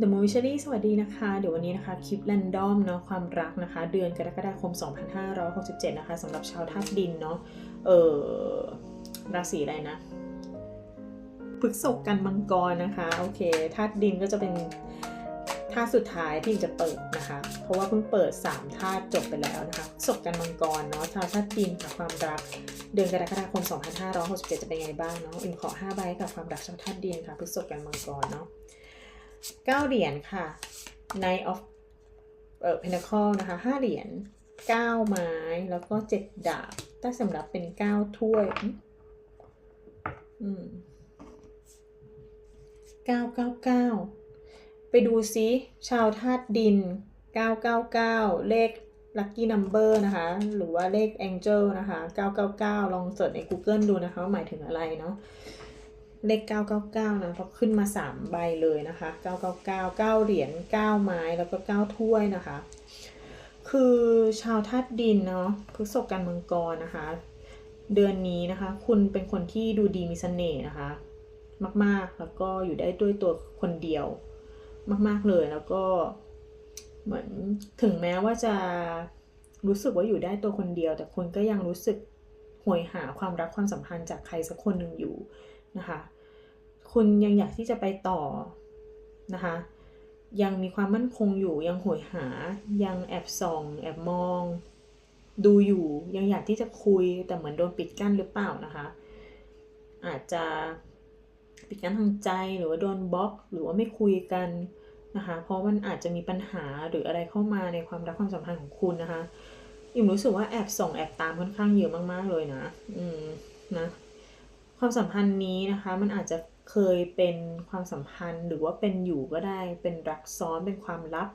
The m o v i s h a r y สวัสดีนะคะ เดี๋ยววันนี้นะคะคลิปแรนดอมเนาะความรักนะคะ เดือนกรกฎาคม 2567 นะคะสำหรับชาวธาตุดินเนาะเออราศีอะไรนะพฤกษภกันมังกรนะคะ โอเคธาตุดินก็จะเป็นธาตุสุดท้ายที่จะเปิดนะคะ เพราะว่าเพิ่งเปิด3ธาตุจบไปแล้วนะคะพฤษภกันมังกรเนาะชาวธาตุดินค่ะความรัก เดือนกรกฎาคม 2567 จะเป็นไงบ้างเนาะอิมขอ 5 ใบกับความรักชาวธาตุดินค่ะพฤกษภกันมังกรเนาะ เก้าเหรียญค่ะ Knight of เอ่อ Pentacle นะคะห้าเหรียญเก้าไม้ แล้วก็เจ็ดดาบถ้าสำหรับเป็นเก้าถ้วย อืมอืมเก้าเก้าเก้าไปดูซิชาวธาตุดินเก้าเก้าเก้าเลข lucky number นะคะ หรือว่าเลข angel นะคะ 999 ลองเสิร์ชใน Google ดูนะคะ หมายถึงอะไรเนาะ เลข 999 นะเพราะขึ้นมา 3 ใบเลยนะคะ 999 9 เหรียญ 9 ไม้ แล้วก็ 9 ถ้วยนะคะ คือชาวธาตุดินเนาะพฤษภกันมังกรนะคะ เดือนนี้นะคะ คุณเป็นคนที่ดูดีมีเสน่ห์นะคะ มากๆ แล้วก็อยู่ได้ด้วยตัวคนเดียว มากๆเลยแล้วก็เหมือนถึงแม้ว่าจะรู้สึกว่าอยู่ได้ตัวคนเดียว แต่คุณก็ยังรู้สึกหวยหาความรักความสัมพันธ์จากใครสักคนหนึ่งอยู่ นะคะ คุณยังอยากที่จะไปต่อนะคะ ยังมีความมั่นคงอยู่ยังหวยหา ยังแอบส่อง แอบมอง ดูอยู่ยังอยากที่จะคุยแต่เหมือนโดนปิดกั้นหรือเปล่านะคะ อาจจะปิดกั้นทางใจหรือว่าโดนบล็อกหรือว่าไม่คุยกันนะคะ เพราะมันอาจจะมีปัญหาหรืออะไรเข้ามาในความรักความสัมพันธ์ของคุณนะคะอิมรู้สึกว่าแอบส่องแอบตามค่อนข้างเยอะมากๆเลยนะ อืมนะ ความสัมพันธ์นี้นะคะมันอาจจะเคยเป็นความสัมพันธ์หรือว่าเป็นอยู่ก็ได้ เป็นรักซ้อนเป็นความลับ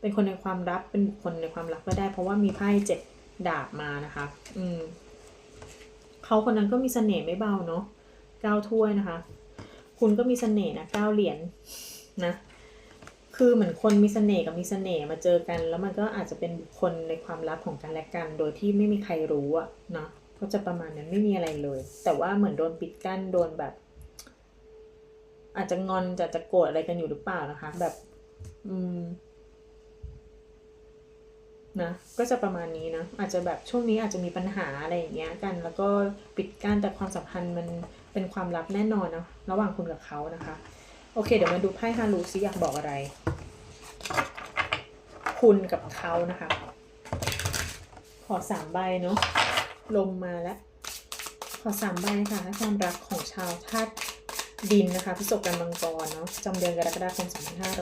เป็นคนในความลับเป็นบุคคลในความลับก็ได้ เพราะว่ามีไพ่เจ็ดดาบมานะคะ อืมเขาคนนั้นก็มีเสน่ห์ไม่เบาเนาะเก้าถ้วยนะคะ คุณก็มีเสน่ห์นะเก้าเหรียญนะคือเหมือนคนมีเสน่ห์กับมีเสน่ห์มาเจอกัน แล้วมันก็อาจจะเป็นบุคคลในความลับของกันและกัน โดยที่ไม่มีใครรู้อะเนาะ ก็จะประมาณนั้นไม่มีอะไรเลย แต่ว่าเหมือนโดนปิดกั้นโดนแบบ อาจจะงอนจะจะโกรธอะไรกันอยู่หรือเปล่านะคะ แบบ อืมนะก็จะประมาณนี้นะอาจจะแบบช่วงนี้อาจจะมีปัญหาอะไรอย่างเงี้ยกัน แล้วก็ปิดกั้นแต่ความสัมพันธ์มันเป็นความลับแน่นอนนะระหว่างคุณกับเขานะคะ โอเค เดี๋ยวมาดูไพ่ฮารูซิอยากบอกอะไร คุณกับเขานะคะ ขอสามใบเนาะ ลมมาแล้ว ขอสามใบค่ะให้ความรักของชาวธาตุดินนะคะพิศกกันมังกรเนาะจำเดือนกรกฎาคม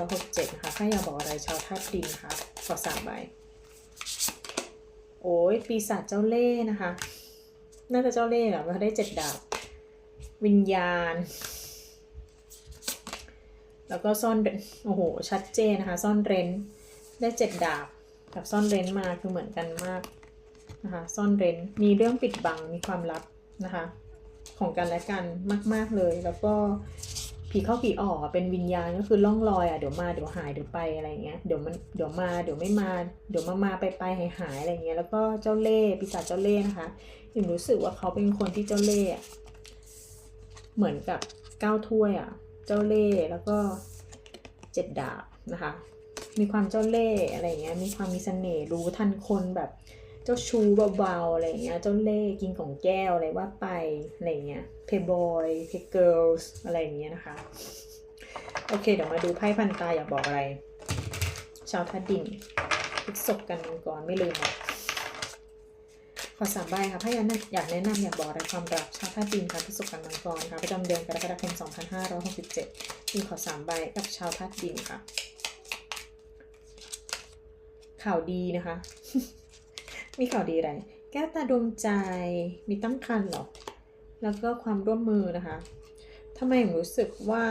2567นะคะถ้าอยากบอกอะไรชาวธาตุดินค่ะขอสามใบโอ้ยปีศาจเจ้าเล่ห์นะคะ น่าจะเจ้าเล่ห์เหรอมันได้เจ็ดดาบวิญญาณ แล้วก็ซ่อนเร้นโอ้โหชัดเจนนะคะ ซ่อนเร้นได้เจ็ดดาบกับซ่อนเร้นมาคือเหมือนกันมาก นะคะซ่อนเร้นมีเรื่องปิดบังมีความลับนะคะของกันและกันมาก ๆเลย แล้วก็ผีเข้าผีออกอะเป็นวิญญาณก็คือล่องลอยอะเดี๋ยวมาเดี๋ยวหายเดี๋ยวไปอะไรเงี้ยเดี๋ยวมันเดี๋ยวมาเดี๋ยวไม่มาเดี๋ยวมามาไปไปหายหายอะไรเงี้ยแล้วก็เจ้าเล่ปีศาจเจ้าเล่นะคะยิมรู้สึกว่าเขาเป็นคนที่เจ้าเล่ห์อะเหมือนกับเก้าถ้วยอะเจ้าเล่แล้วก็เจ็ดดาบนะคะ มีความเจ้าเล่อะไรเงี้ยมีความมีเสน่ห์รู้ทันคนแบบ เจ้าชูเบาๆอะไรเงี้ย เจ้าเล่กินของแก้วอะไรว่าไปอะไรเงี้ย เพย์บอย เพย์เกิร์ลอะไรอย่างเงี้ยนะคะ โอเค เดี๋ยวมาดูไพ่พันตาอยากบอกอะไร ชาวทัดดินพฤกษบกันมังกรไม่ลืมนะขอสามใบค่ะไพ่ยันอยากแนะนำอยากบอกอะไรความรักชาวทัดดินค่ะพฤกษบกันมังกรค่ะประจำเดือนกรกฎาคม 2567มีขอสามใบกับชาวทัดดินค่ะ ข่าวดีนะคะ มีข่าวดีอะไร แก้วตาดวงใจ มีตั้งคันหรอ แล้วก็ความร่วมมือนะคะทำไมผมรู้สึกว่า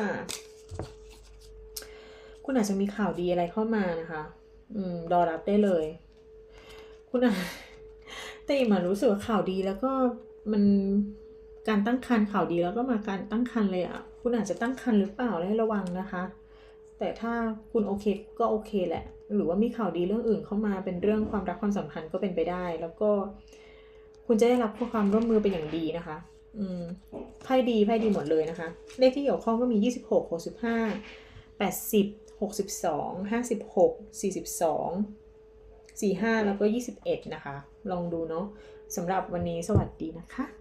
คุณอาจจะมีข่าวดีอะไรเข้ามานะคะ อืม รอรับได้เลย คุณอาแต่อีกมารู้สึกว่าข่าวดีแล้วก็มันการตั้งครรภ์ข่าวดีแล้วก็มาการตั้งครรภ์เลยอะ่ะ คุณอาจจะตั้งครรภ์หรือเปล่าให้ระวังนะคะ แต่ถ้าคุณโอเคก็โอเคแหละ หรือว่ามีข่าวดีเรื่องอื่นเข้ามาเป็นเรื่องความรักความสัมพันธ์ก็เป็นไปได้ แล้วก็ คุณจะได้รับความร่วมมือเป็นอย่างดีนะคะ อืมไพ่ดีไพ่ดีหมดเลยนะคะ เลขที่เกี่ยวข้องก็มี 26 65 80 62 56 42 45 แล้วก็ 21 นะคะ ลองดูเนาะสำหรับวันนี้สวัสดีนะคะ